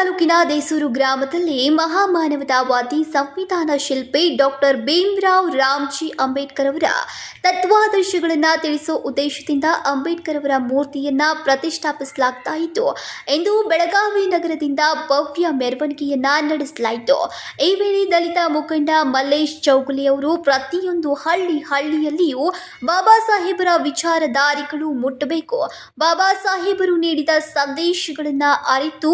ತಾಲೂಕಿನ ದೇಸೂರು ಗ್ರಾಮದಲ್ಲಿ ಮಹಾಮಾನವತಾವಾದಿ ಸಂವಿಧಾನ ಶಿಲ್ಪಿ ಡಾಕ್ಟರ್ ಭೀಮರಾವ್ ರಾಮ್ಜಿ ಅಂಬೇಡ್ಕರ್ ಅವರ ತತ್ವಾದರ್ಶಗಳನ್ನು ತಿಳಿಸುವ ಉದ್ದೇಶದಿಂದ ಅಂಬೇಡ್ಕರ್ ಅವರ ಮೂರ್ತಿಯನ್ನ ಪ್ರತಿಷ್ಠಾಪಿಸಲಾಗ್ತಾ ಇತ್ತು ಎಂದು ಬೆಳಗಾವಿ ನಗರದಿಂದ ಭವ್ಯ ಮೆರವಣಿಗೆಯನ್ನ ನಡೆಸಲಾಯಿತು. ಈ ವೇಳೆ ದಲಿತ ಮುಖಂಡ ಮಲ್ಲೇಶ್ ಚೌಗುಲಿ ಅವರು ಪ್ರತಿಯೊಂದು ಹಳ್ಳಿ ಹಳ್ಳಿಯಲ್ಲಿಯೂ ಬಾಬಾ ಸಾಹೇಬರ ವಿಚಾರಧಾರಿಗಳು ಮುಟ್ಟಬೇಕು. ಬಾಬಾ ಸಾಹೇಬರು ನೀಡಿದ ಸಂದೇಶಗಳನ್ನ ಅರಿತು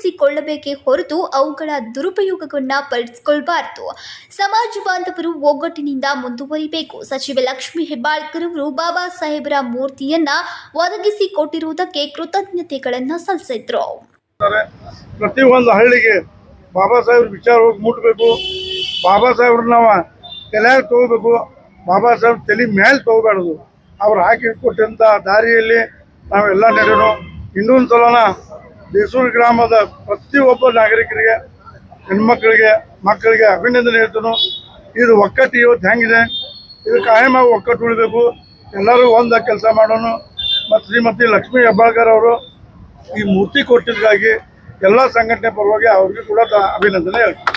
ಅಳವಡಿಸಿಕೊಳ್ಳಬೇಕೇ ಹೊರತು ಅವುಗಳ ದುರುಪಯೋಗವನ್ನ ಪಡಿಸಿಕೊಳ್ಬಾರದು ಸಮಾಜ ಬಾಂಧವರು ಒಗ್ಗಟ್ಟಿನಿಂದ ಮುಂದುವರಿಬೇಕು. ಸಚಿವ ಲಕ್ಷ್ಮೀ ಹೆಬ್ಬಾಳ್ಕರ್ ಅವರು ಬಾಬಾ ಸಾಹೇಬರ ಮೂರ್ತಿಯನ್ನ ಒದಗಿಸಿಕೊಟ್ಟಿರುವುದಕ್ಕೆ ಕೃತಜ್ಞತೆಗಳನ್ನ ಸಲ್ಲಿಸಿದ್ರು. ಪ್ರತಿ ಪ್ರತಿಯೊಂದು ಹಳ್ಳಿಗೆ ಬಾಬಾ ಸಾಹೇಬ್ರ ವಿಚಾರ ಹೋಗಿ ಮುಟ್ಬೇಕು. ಬಾಬಾ ಸಾಹೇಬ್ರ ನಾವು ತಲೆಯಾಗಿ ತಗೋಬೇಕು. ಬಾಬಾ ಸಾಹೇಬ್ ತಲೆ ಮೇಲೆ ತಗೋಬಾರ್ದು. ಅವ್ರು ಹಾಕಿ ಕೊಟ್ಟಂಥ ದಾರಿಯಲ್ಲಿ ನಾವೆಲ್ಲ ನಡೆಯೋಣ. ಇನ್ನೊಂದು ಸಲನ ದೇಸೂರು ಗ್ರಾಮದ ಪ್ರತಿಯೊಬ್ಬ ನಾಗರಿಕರಿಗೆ, ಹೆಣ್ಮಕ್ಳಿಗೆ, ಮಕ್ಕಳಿಗೆ ಅಭಿನಂದನೆ ಹೇಳ್ತಾನು. ಇದು ಒಕ್ಕಟ್ಟು ಇವತ್ತು ಹೆಂಗಿದೆ? ಇದು ಕಾಯಮಾಗಿ ಒಕ್ಕಟ್ಟು ಉಳಿಬೇಕು. ಎಲ್ಲರೂ ಒಂದ ಕೆಲಸ ಮಾಡೋಣ. ಮತ್ತು ಶ್ರೀಮತಿ ಲಕ್ಷ್ಮೀ ಹೆಬ್ಬಾಳ್ಕರ್ ಅವರು ಈ ಮೂರ್ತಿ ಕೊಟ್ಟಿದ್ದಕ್ಕಾಗಿ ಎಲ್ಲ ಸಂಘಟನೆ ಪರವಾಗಿ ಅವ್ರಿಗೂ ಕೂಡ ಅಭಿನಂದನೆ ಹೇಳ್ತೀನಿ.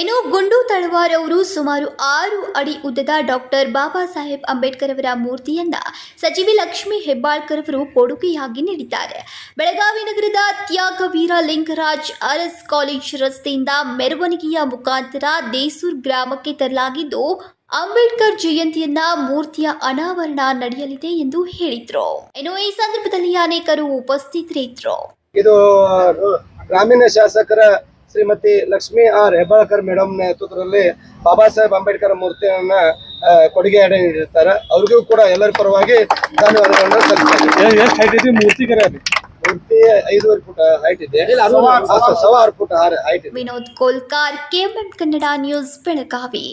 ಇನ್ನು ಗುಂಡು ತಳವಾರ್ ಅವರು ಸುಮಾರು ಆರು ಅಡಿ ಉದ್ದದ ಡಾಕ್ಟರ್ ಬಾಬಾ ಸಾಹೇಬ್ ಅಂಬೇಡ್ಕರ್ ಅವರ ಮೂರ್ತಿಯನ್ನ ಸಚಿವೆ ಲಕ್ಷ್ಮಿ ಹೆಬ್ಬಾಳ್ಕರ್ ಅವರು ಕೊಡುಗೆಯಾಗಿ ನೀಡಿದ್ದಾರೆ. ಬೆಳಗಾವಿ ನಗರದ ತ್ಯಾಗವೀರ ಲಿಂಗರಾಜ್ ಅರಸ್ ಕಾಲೇಜ್ ರಸ್ತೆಯಿಂದ ಮೆರವಣಿಗೆಯ ಮುಖಾಂತರ ದೇಸೂರ್ ಗ್ರಾಮಕ್ಕೆ ತರಲಾಗಿದ್ದು, ಅಂಬೇಡ್ಕರ್ ಜಯಂತಿಯನ್ನ ಮೂರ್ತಿಯ ಅನಾವರಣ ನಡೆಯಲಿದೆ ಎಂದು ಹೇಳಿದ್ರು. ಇನ್ನು ಈ ಸಂದರ್ಭದಲ್ಲಿ ಅನೇಕರು ಉಪಸ್ಥಿತರಿದ್ರು ಇದು ಗ್ರಾಮೀಣ ಶಾಸಕರ ಶ್ರೀಮತಿ ಲಕ್ಷ್ಮಿ ಆರ್ ಹೆಬ್ಬಾಳ್ಕರ್ ಮೇಡಮ್ ನೇತೃತ್ವದಲ್ಲಿ ಬಾಬಾ ಸಾಹೇಬ್ ಅಂಬೇಡ್ಕರ್ ಮೂರ್ತಿಯನ್ನ ಕೊಡುಗೆ ಕೊಡುಗೆಯಾಗಿ ನೀಡಿರ್ತಾರೆ. ಅವ್ರಿಗೂ ಕೂಡ ಎಲ್ಲರ ಪರವಾಗಿ ಧನ್ಯವಾದಗಳನ್ನು ಸಲ್ಲಿಸ್ತಾರೆ ಹೈಟ್ ಮೂರ್ತಿ ಐದೂವರೆ ಫುಟ್ ಹೈಟ್ ಇದೆ. ಸವಾ ಆರು ಫುಟ್ ಹೈಟ್ ಇದೆ. Vinod Kolkar KMM Kannada news Belagavi.